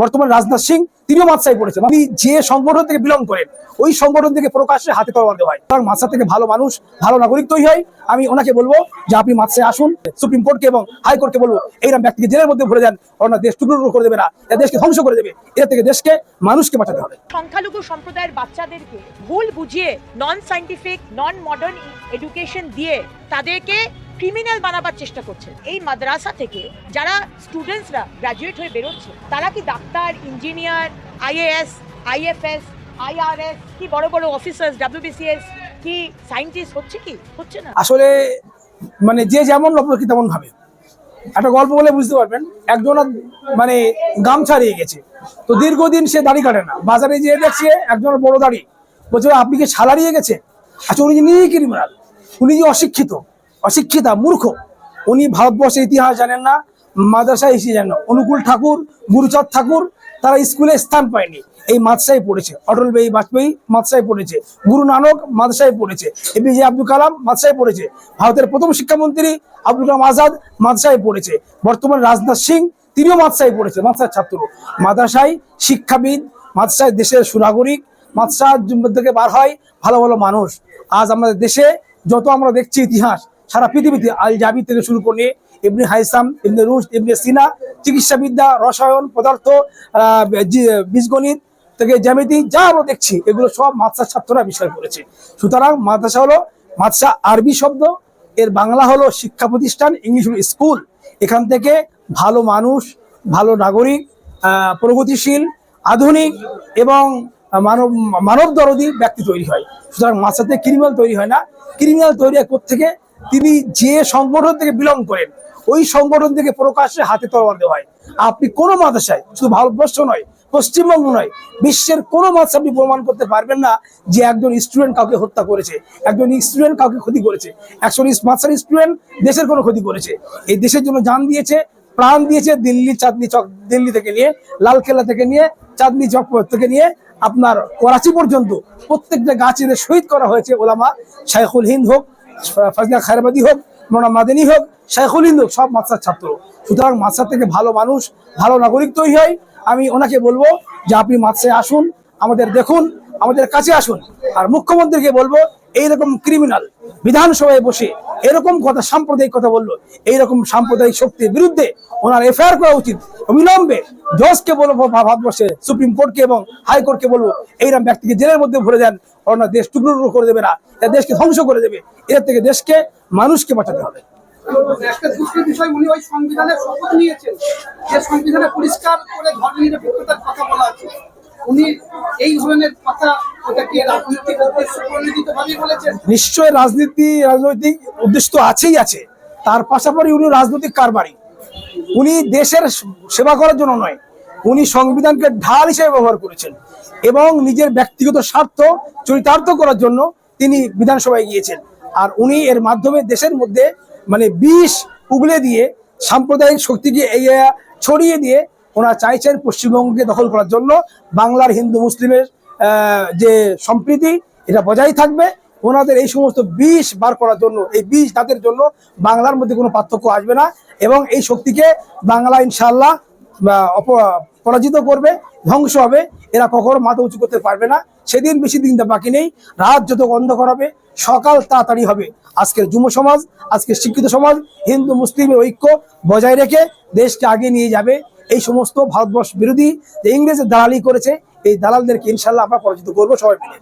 বর্তমানে রাজনাথ সিং, তিনিও মাদ্রাসায় পড়েছে আপনি যে সংগঠন থেকে বিলং করেন, ওই সংগঠন থেকে প্রকাশ্যে হাতে তরবার দেওয়া হয়। কারণ মাদ্রাসা থেকে ভালো মানুষ, ভালো নাগরিক তৈরি হয়। আমি ওনাকে বলব যে আপনি মাদ্রাসায় আসুন, সুপ্রিম কোর্টকে এবং হাইকোর্টকে বলব, এইরকম ব্যক্তিকে জেলের মধ্যে ভরে দেন ওনার দেশ টুকরো করে দেবে না, এরা দেশকে ধ্বংস করে দেবে। এর থেকে দেশকে, মানুষকে বাঁচাতে হবে। সংখ্যালঘু সম্প্রদায়ের বাচ্চাদেরকে ভুল বুঝিয়ে non scientific non modern education দিয়ে তাদেরকে ক্রিমিনাল বানাবার চেষ্টা করছে। এই মাদ্রাসা থেকে যারা স্টুডেন্টসরা গ্র্যাজুয়েট হয়ে বেরোচ্ছে, তারা কি doctor engineer IAS IFS IRS কি বড় বড় অফিসার্স ডাব্লিউবিসিএস কি সায়েন্টিস্ট হচ্ছে কি? হচ্ছে না? আসলে মানে যে যেমন অপরকে তেমন ভাবে। একটা গল্প বলে বুঝতে পারবেন একজন মানে গামছা হারিয়ে গেছে। তো দীর্ঘদিন সে দাড়ি কাটে না। বাজারে যেয়ে দেখছে একজনের বড় দাড়ি। বলছে, আপনি কি ছাল হারিয়ে গেছে? আচ্ছা উনি নিয়ে ক্রিমিনাল উনি যে অশিক্ষিত। অশিক্ষিতা, মূর্খ। উনি ভারতবর্ষের ইতিহাস জানেন না মাদ্রাসা এসে জানেন না। অনুকূল ঠাকুর, গুরুচাঁদ ঠাকুর, তারা স্কুলে স্থান পায়নি। এই মাদ্রাসায় পড়েছে। অটল বিহারী বাজপেয়ী মাদ্রাসায় পড়েছে। গুরু নানক মাদ্রাসায় পড়েছে। এপিজে আব্দুল কালাম মাদ্রাসায় পড়েছে। ভারতের প্রথম শিক্ষামন্ত্রী আব্দুল কালাম আজাদ মাদ্রাসায় পড়েছে। বর্তমান রাজনাথ সিং, তিনিও মাদ্রাসায় পড়েছে, মাদ্রাসার ছাত্র। মাদ্রাসায় শিক্ষাবিদ, মাদ্রাসায় দেশের সুনাগরিক মাদ্রাসা থেকে বার হয় ভালো ভালো মানুষ। আজ আমাদের দেশে যত আমরা দেখছি ইতিহাস সারা পৃথিবীতে আল জাবি থেকে শুরু করে ইবনে হাইসাম, ইবনে রুশ, ইবনে সিনা, চিকিৎসাবিদ্যা, রসায়ন পদার্থ বীজগণিত থেকে জ্যামিতি যা আমরা দেখছি, এগুলো সব মাদ্রাসার ছাত্ররা বিষয় করেছে। সুতরাং মাদ্রাসা হলো মাদ্রাসা আরবি শব্দ, এর বাংলা হলো শিক্ষা প্রতিষ্ঠান, ইংলিশ স্কুল। এখান থেকে ভালো মানুষ, ভালো নাগরিক প্রগতিশীল, আধুনিক এবং মানব মানব দরদি ব্যক্তি তৈরি হয়। সুতরাং মাদ্রাসাতে ক্রিমিনাল তৈরি হয় না। ক্রিমিনাল তৈরি হয় থেকে তিনি যে সংগঠন থেকে বিলং করেন, ওই সংগঠন থেকে প্রকাশ্যে হাতে তরবার দেওয়া হয়। আপনি কোনো মাদ্রাসায়, শুধু ভারতবর্ষ নয়, পশ্চিমবঙ্গ নয়, বিশ্বের কোনো মাদ্রাসা আপনি প্রমাণ করতে পারবেন না যে একজন স্টুডেন্ট কাউকে হত্যা করেছে, একজন স্টুডেন্ট কাউকে ক্ষতি করেছে, একজন মাদ্রাসার স্টুডেন্ট দেশের কোনো ক্ষতি করেছে। এই দেশের জন্য যান দিয়েছে, প্রাণ দিয়েছে দিল্লি চাঁদনি চক দিল্লি থেকে নিয়ে, লালকেল্লা থেকে নিয়ে, চাঁদনি চক থেকে নিয়ে, আপনার করাচি পর্যন্ত প্রত্যেকটা গাছ শহীদ করা হয়েছে ওলামা শাইখুল হিন্দ হোক ফাজলা খায়রাবাদী হোক মোনা মাদিনী হোক, শাইখুল হিন্দ হোক, সব মাদ্রাসার ছাত্র। সুতরাং মাদ্রাসা থেকে ভালো মানুষ, ভালো নাগরিক তৈরি হয়। আমি ওনাকে বলব যে আপনি মাদ্রাসায় আসুন, আমাদের দেখুন, আমাদের কাছে আসুন। আর মুখ্যমন্ত্রীকে বলব, এইরকম ক্রিমিনাল বিধানসভায় বসে এরকম কথা, সাম্প্রদায়িক কথা বলল। এইরকম সাম্প্রদায়িক শক্তির বিরুদ্ধে ওনার এফআইআর করা উচিত। অবিলম্বে জজকে বলব ভারতবর্ষে সুপ্রিম কোর্টকে এবং হাইকোর্টকে বলব, এইরকম ব্যক্তিকে জেলের মধ্যে ভরে দেন ওনার দেশ টুকরো টুকরো করে দেবে না। এরা দেশকে ধ্বংস করে দেবে। এর থেকে দেশকে, মানুষকে বাঁচাতে হবে। শপথ নিয়েছেন। এই ধরনের কথা নিশ্চয় রাজনীতি রাজনৈতিক উদ্দেশ্য আছেই আছে। তার পাশাপাশি উনি রাজনৈতিক কারবারি। উনি দেশের সেবা করার জন্য নয়, উনি সংবিধানকে ঢাল হিসেবে ব্যবহার করেছেন এবং নিজের ব্যক্তিগত স্বার্থ চরিতার্থ করার জন্য তিনি বিধানসভায় গিয়েছেন। আর উনি এর মাধ্যমে দেশের মধ্যে মানে বিষ উগলে দিয়ে, সাম্প্রদায়িক শক্তিকে এগিয়ে ছড়িয়ে দিয়ে ওনারা চাইছেন পশ্চিমবঙ্গকে দখল করার জন্য বাংলার হিন্দু, মুসলিমের যে সম্প্রীতি, এটা বজায় থাকবে। ওনাদের এই সমস্ত বিষ বার করার জন্য, এই বিষ তাদের জন্য বাংলার মধ্যে কোনো পার্থক্য আসবে না এবং এই শক্তিকে বাংলা ইনশাল্লাহ পরাজিত করবে, ধ্বংস হবে। এরা কখনো মাথা উঁচু করতে পারবে না। সেদিন বেশি দিন বাকি নেই। রাত যত অন্ধকার হবে, সকাল তাড়াতাড়ি হবে। আজকের যুব সমাজ, আজকের শিক্ষিত সমাজ, হিন্দু মুসলিমের ঐক্য বজায় রেখে দেশকে আগে নিয়ে যাবে। এই সমস্ত ভারতবর্ষ বিরোধী যে ইংরেজের দালালি করেছে এই দালালদেরকে ইনশাল্লাহ আমরা পরাজিত করব সবাই মিলে।